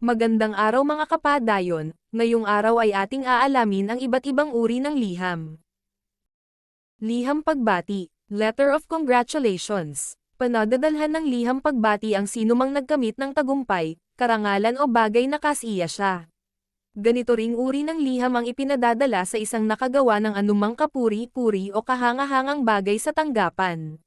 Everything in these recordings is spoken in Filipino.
Magandang araw mga kapadayon, ngayong araw ay ating aalamin ang iba't ibang uri ng liham. Liham pagbati, Letter of Congratulations. Panadadalhan ng liham pagbati ang sinumang nagkamit ng tagumpay, karangalan o bagay na kasiya siya. Ganito ring uri ng liham ang ipinadadala sa isang nakagawa ng anumang kapuri-puri o kahangahangang bagay sa tanggapan.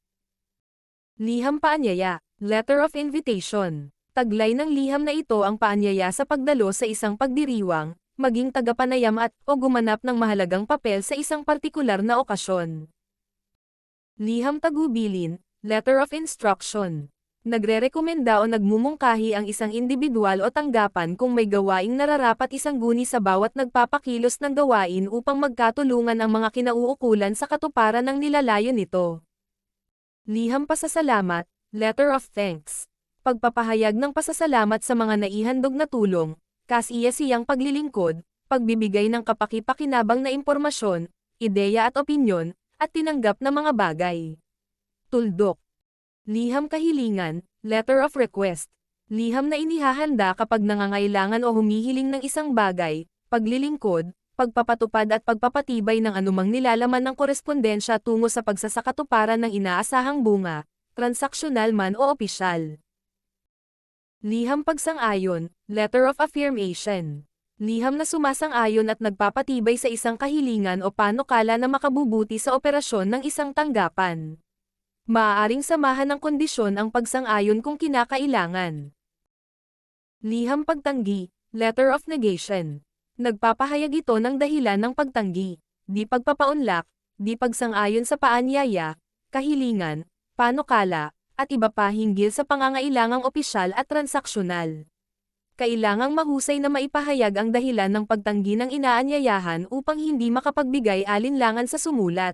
Liham paanyaya, Letter of Invitation. Taglay ng liham na ito ang paanyaya sa pagdalo sa isang pagdiriwang, maging tagapanayam at o gumanap ng mahalagang papel sa isang partikular na okasyon. Liham tagubilin, Letter of Instruction. Nagrerekomenda o nagmumungkahi ang isang individual o tanggapan kung may gawaing nararapat isang guni sa bawat nagpapakilos ng gawain upang magkatulungan ang mga kinauukulan sa katuparan ng nilalayo nito. Liham pasasalamat, Letter of Thanks. Pagpapahayag ng pasasalamat sa mga naihandog na tulong, kasiyasiyang paglilingkod, pagbibigay ng kapakipakinabang na impormasyon, ideya at opinyon, at tinanggap na mga bagay. Tuldok. Liham kahilingan, letter of request. Liham na inihahanda kapag nangangailangan o humihiling ng isang bagay, paglilingkod, pagpapatupad at pagpapatibay ng anumang nilalaman ng korespondensya tungo sa pagsasakatuparan ng inaasahang bunga, transaksyonal man o opisyal. Liham pagsang-ayon, letter of affirmation. Liham na sumasang-ayon at nagpapatibay sa isang kahilingan o panukala na makabubuti sa operasyon ng isang tanggapan. Maaaring samahan ng kondisyon ang pagsang-ayon kung kinakailangan. Liham pagtanggi, letter of negation. Nagpapahayag ito ng dahilan ng pagtanggi, di pagpapaunlak, di pagsang-ayon sa paanyaya, kahilingan, panukala, at iba pa hinggil sa pangangailangang opisyal at transaksyonal. Kailangang mahusay na maipahayag ang dahilan ng pagtanggi ng inaanyayahan upang hindi makapagbigay alinlangan sa sumulat.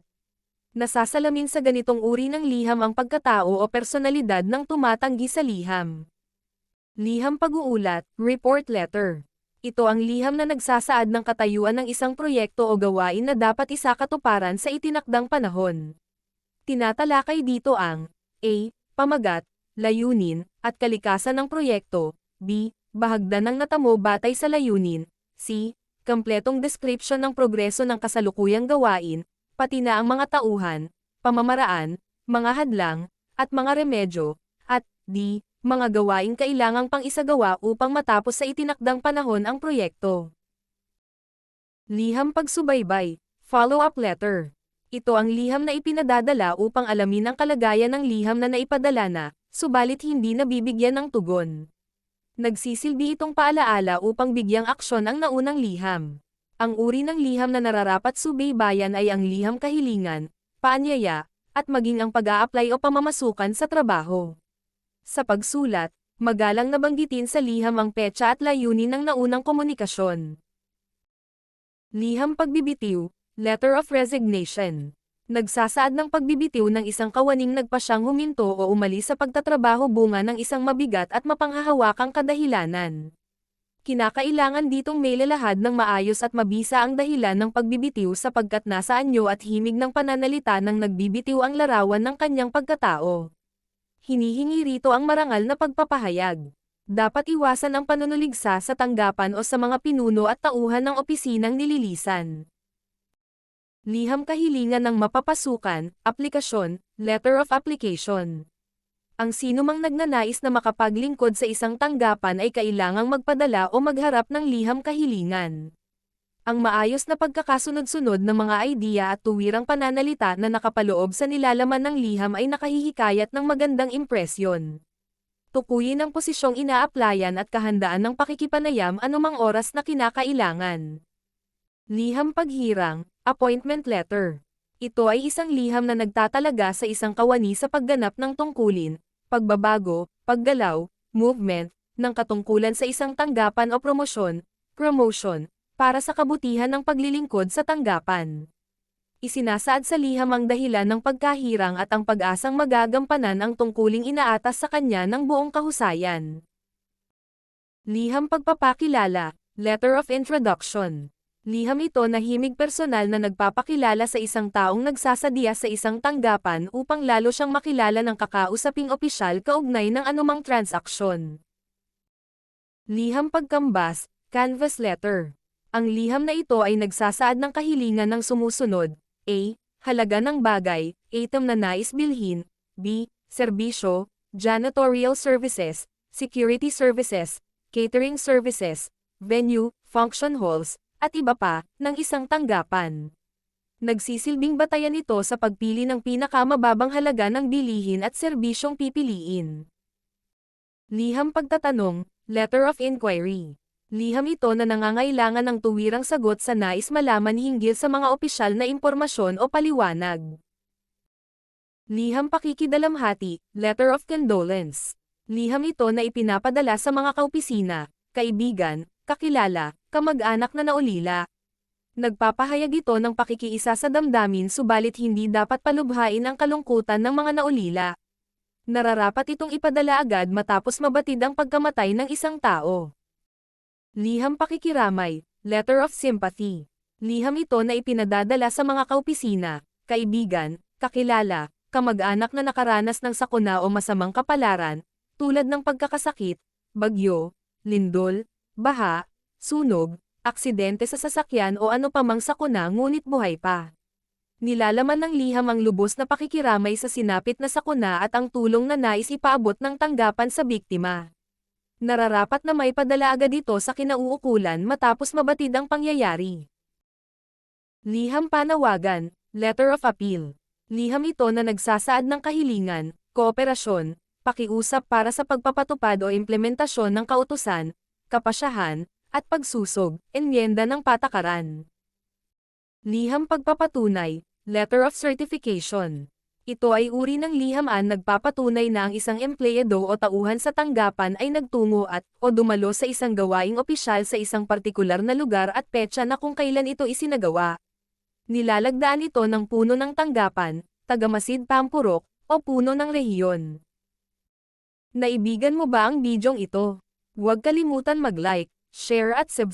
Nasasalamin sa ganitong uri ng liham ang pagkatao o personalidad ng tumatanggi sa liham. Liham pag-uulat, report letter. Ito ang liham na nagsasaad ng katayuan ng isang proyekto o gawain na dapat isakatuparan sa itinakdang panahon. Tinatalakay dito ang A pamagat, layunin, at kalikasan ng proyekto, b. bahagdan ng natamo batay sa layunin, c. kompletong description ng progreso ng kasalukuyang gawain, pati na ang mga tauhan, pamamaraan, mga hadlang, at mga remedyo, at d. mga gawaing kailangang pang isagawa upang matapos sa itinakdang panahon ang proyekto. Liham pagsubaybay, follow-up letter. Ito ang liham na ipinadadala upang alamin ang kalagayan ng liham na naipadala na, subalit hindi nabibigyan ng tugon. Nagsisilbi itong paalaala upang bigyang aksyon ang naunang liham. Ang uri ng liham na nararapat subaybayan ay ang liham kahilingan, paanyaya, at maging ang pag-a-apply o pamamasukan sa trabaho. Sa pagsulat, magalang nabanggitin sa liham ang petsa at layunin ng naunang komunikasyon. Liham pagbibitiw, Letter of Resignation. Nagsasaad ng pagbibitiw ng isang kawaning nagpasyang huminto o umalis sa pagtatrabaho bunga ng isang mabigat at mapanghahawakang kadahilanan. Kinakailangan ditong may lalahad ng maayos at mabisa ang dahilan ng pagbibitiw sapagkat nasa anyo at himig ng pananalita ng nagbibitiw ang larawan ng kanyang pagkatao. Hinihingi rito ang marangal na pagpapahayag. Dapat iwasan ang panunuligsa sa tanggapan o sa mga pinuno at tauhan ng opisinang nililisan liham kahilingan ng mapapasukan, aplikasyon, letter of application. Ang sinumang nagnanais na makapaglingkod sa isang tanggapan ay kailangang magpadala o magharap ng liham kahilingan. Ang maayos na pagkakasunod-sunod ng mga idea at tuwirang pananalita na nakapaloob sa nilalaman ng liham ay nakahihikayat ng magandang impresyon. Tukuyin ang posisyong ina-applyan at kahandaan ng pakikipanayam anumang oras na kinakailangan. Liham paghirang, Appointment Letter. Ito ay isang liham na nagtatalaga sa isang kawani sa pagganap ng tungkulin, pagbabago, paggalaw, movement, ng katungkulan sa isang tanggapan o promosyon, promotion, para sa kabutihan ng paglilingkod sa tanggapan. Isinasaad sa liham ang dahilan ng pagkahirang at ang pag-asang magagampanan ang tungkuling inaatas sa kanya ng buong kahusayan. Liham pagpapakilala, Letter of Introduction Liham ito na himig personal na nagpapakilala sa isang taong nagsasadya sa isang tanggapan upang lalo siyang makilala ng kakausaping opisyal kaugnay ng anumang transaksyon. Liham pagkambas, canvas letter. Ang liham na ito ay nagsasaad ng kahilingan ng sumusunod, A. Halaga ng bagay, item na nais bilhin, B. Serbisyo, janitorial services, security services, catering services, venue, function halls, at iba pa, ng isang tanggapan. Nagsisilbing batayan ito sa pagpili ng pinakamababang halaga ng bilihin at serbisyong pipiliin. Liham pagtatanong, letter of inquiry. Liham ito na nangangailangan ng tuwirang sagot sa nais malaman hinggil sa mga opisyal na impormasyon o paliwanag. Liham pakikidalamhati, letter of condolence. Liham ito na ipinapadala sa mga kaopisina, kaibigan, kakilala, kamag-anak na naulila. Nagpapahayag ito ng pakikiisa sa damdamin subalit hindi dapat palubhain ang kalungkutan ng mga naulila. Nararapat itong ipadala agad matapos mabatid ang pagkamatay ng isang tao. Liham pakikiramay, letter of sympathy. Liham ito na ipinadadala sa mga kaopisina, kaibigan, kakilala, kamag-anak na nakaranas ng sakuna o masamang kapalaran, tulad ng pagkakasakit, bagyo, lindol, baha, sunog, aksidente sa sasakyan o ano pamang sakuna ngunit buhay pa. Nilalaman ng liham ang lubos na pakikiramay sa sinapit na sakuna at ang tulong na nais ipaabot ng tanggapan sa biktima. Nararapat na may padala agad ito sa kinauukulan matapos mabatid ang pangyayari. Liham panawagan, letter of appeal. Liham ito na nagsasaad ng kahilingan, kooperasyon, pakiusap para sa pagpapatupad o implementasyon ng kautusan, kapasyahan, at pagsusog, enmienda ng patakaran. Liham pagpapatunay, letter of certification. Ito ay uri ng lihaman nagpapatunay na ang isang empleyado o tauhan sa tanggapan ay nagtungo at o dumalo sa isang gawaing opisyal sa isang partikular na lugar at petsa na kung kailan ito isinagawa. Nilalagdaan ito ng puno ng tanggapan, tagamasid pampurok, o puno ng rehiyon. Naibigan mo ba ang bidyong ito? Huwag kalimutan mag-like, share at subscribe.